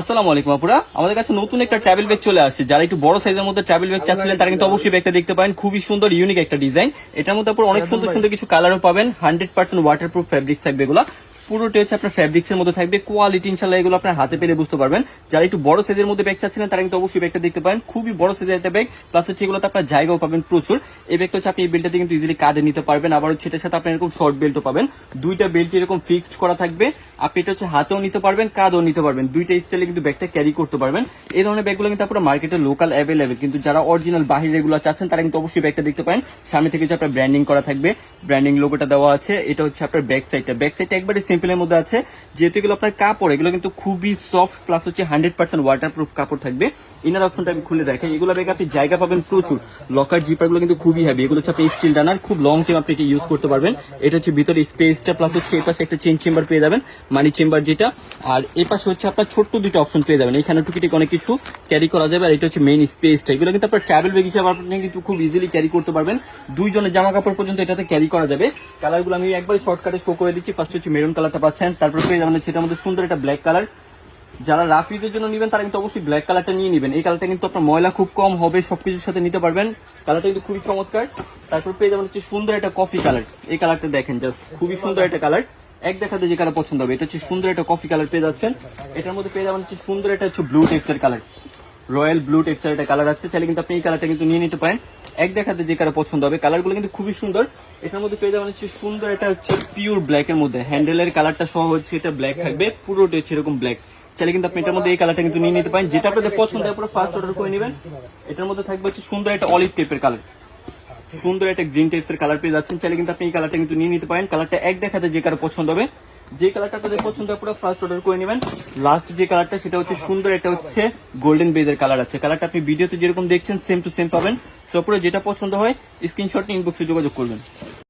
আসসালামু আলাইকুম আপুরা। আমাদের কাছে নতুন একটা ট্রাভেল ব্যাগ চলে আসছে। যারা একটু বড় সাইজের মধ্যে ট্রাভেল ব্যাগ চাচ্ছিলেন, তারা কিন্তু অবশ্যই ব্যাগটা দেখতে পারেন। খুবই সুন্দর ইউনিক একটা ডিজাইন এটার মধ্যে আপনার অনেক সুন্দর সুন্দর কিছু কালারও পাবেন। Hundred percent water proof fabrics থাকবে এগুলো পুরোটা হচ্ছে আপনার ফ্যাব্রিক্স এর মধ্যে থাকবে। কোয়ালিটি ইনশাল্লাহ এগুলো আপনার হাতে পেলে বুঝতে পারবেন। যারা একটু বড় সাইজের মধ্যে ব্যাগ চাচ্ছিলেন, তারা কিন্তু অবশ্যই ব্যাগটা দেখতে পারেন। খুবই বড় সাইজের একটা ব্যাগ প্লাস হচ্ছে এগুলোতে আপনার জায়গাও পাবেন প্রচুর। এই ব্যাগটা হচ্ছে আপনি এই বেল্টটা কিন্তু ইজিলি কাঁধে নিতে পারবেন। আবার হচ্ছে এটার সাথে আপনি এরকম শর্ট বেল্টও পাবেন। দুইটা বেল্ট এরকম ফিক্সড করা থাকবে। আপনি এটা হচ্ছে হাতেও নিতে পারবেন, কাঁধও নিতে পারবেন। দুইটা স্টাইলে কিন্তু ব্যাগটা ক্যারি করতে পারবেন। এই ধরনের ব্যাগগুলো কিন্তু আপনার মার্কেটে লোকাল অ্যাভেলেবেল কিন্তু যারা অরিজিনাল বাহির এগুলো চাচ্ছেন, তারা কিন্তু অবশ্যই ব্যাগটা দেখতে পারেন। সামনে থেকে যে আপনার ব্র্যান্ডিং করা থাকবে ব্র্যান্ডিং লোগোটা দেওয়া আছে। এটা হচ্ছে আপনার ব্যাক সাইডটা ব্যাক সাইডটা একবারে সিম্পলের মধ্যে আছে। যেহেতু এগুলো আপনার কাপড়, এগুলো কিন্তু খুবই সফট প্লাস হচ্ছে হান্ড্রেড পার্সেন্ট ওয়াটার প্রুফ কাপড় থাকবে। ইনার অপশনটা আমি খুলে দেখাই। এগুলো ব্যাগ আপনি জায়গা পাবেন প্রচুর। লকার জিপারগুলো কিন্তু খুবই হ্যাভি এগুলো হচ্ছে আপনি স্টিল ডানার খুব লং টাইম আপনি এটা ইউজ করতে পারবেন। এটা হচ্ছে ভিতরে স্পেসটা প্লাস হচ্ছে এই পাশে একটা চেন চেম্বার পেয়ে যাবেন মানি চেম্বার যেটা। আর এই পাশে হচ্ছে আপনার ছোট্ট দুটো অপশন পেয়ে যাবেন। এখানে টুকিটিক অনেক কিছু ক্যারি করা যাবে। আর এটা হচ্ছে মেইন স্পেসটা এগুলো কিন্তু আপনার ট্রাভেল ব্যাগ হিসেবে আপনি কিন্তু খুব ইজিলি ক্যারি করতে পারবেন। দুইজনের জামা কাপড় পর্যন্ত এটাতে ক্যারি করা যাবে। কালারগুলো আমি একবার শর্টকাটে শো করে দিচ্ছি। ফার্স্ট হচ্ছে মেরুন কালারটা পাচ্ছেন। তারপর পেয়ে যাবেন সেটার মধ্যে সুন্দর একটা ব্ল্যাক কালার যারা রাফিদের জন্য নেবেন, তারা কিন্তু অবশ্যই ব্ল্যাক কালারটা নিয়ে নেবেন। এই কালারটা কিন্তু আপনার ময়লা খুব কম হবে, সবকিছুর সাথে নিতে পারবেন। কালারটা কিন্তু খুবই চমৎকার। তারপর পেয়ে যাবেন হচ্ছে সুন্দর একটা কফি কালার এই কালারটা দেখেন জাস্ট খুবই সুন্দর একটা কালার এক দেখাতে যে কালার পছন্দ হবে, এটা হচ্ছে সুন্দর একটা কফি কালার পেয়ে যাচ্ছেন। এটার মধ্যে পেয়ে যাবেন হচ্ছে সুন্দর একটা হচ্ছে ব্লু টেক্সের কালার রয়্যাল ব্লু টেক্সের একটা কালার আছে। চাইলে কিন্তু আপনি এই কালারটা কিন্তু নিয়ে নিতে পারেন। এক দেখাতে যে কালার পছন্দ হবে। কালারগুলো কিন্তু খুবই সুন্দর। এটার মধ্যে পেয়ে যাবেন হচ্ছে সুন্দর এটা হচ্ছে পিওর ব্ল্যাক এর মধ্যে। হ্যান্ডেলের কালারটা সহ হচ্ছে এটা ব্ল্যাক থাকবে। পুরোটা হচ্ছে এরকম ব্ল্যাক চাইলে কিন্তু আপনি এটার মধ্যে এই কালারটা কিন্তু নিয়ে নিতে পারেন। যেটা আপনাদের পছন্দ হয় পুরো ফার্স্ট অর্ডার করে নেবেন। এটার মধ্যে থাকবে হচ্ছে সুন্দর একটা অলিভ টাইপের কালার সুন্দর একটা গ্রিন টাইপসের কালার পেয়ে যাচ্ছেন। চাইলে কিন্তু আপনি এই কালারটা কিন্তু নিয়ে নিতে পারেন। কালারটা এক দেখাতে যে কারও পছন্দ হবে। যে কালারটা আপনাদের পছন্দ পুরো ফার্স্ট অর্ডার করে নেবেন। লাস্ট যে কালারটা সেটা হচ্ছে সুন্দর, এটা হচ্ছে গোল্ডেন বেজের কালার আছে। কালারটা আপনি ভিডিওতে যেরকম দেখছেন সেম টু সেম পাবেন। সো পুরো যেটা পছন্দ হয় স্ক্রিনশট নিয়ে ইনবক্সে যোগাযোগ করবেন।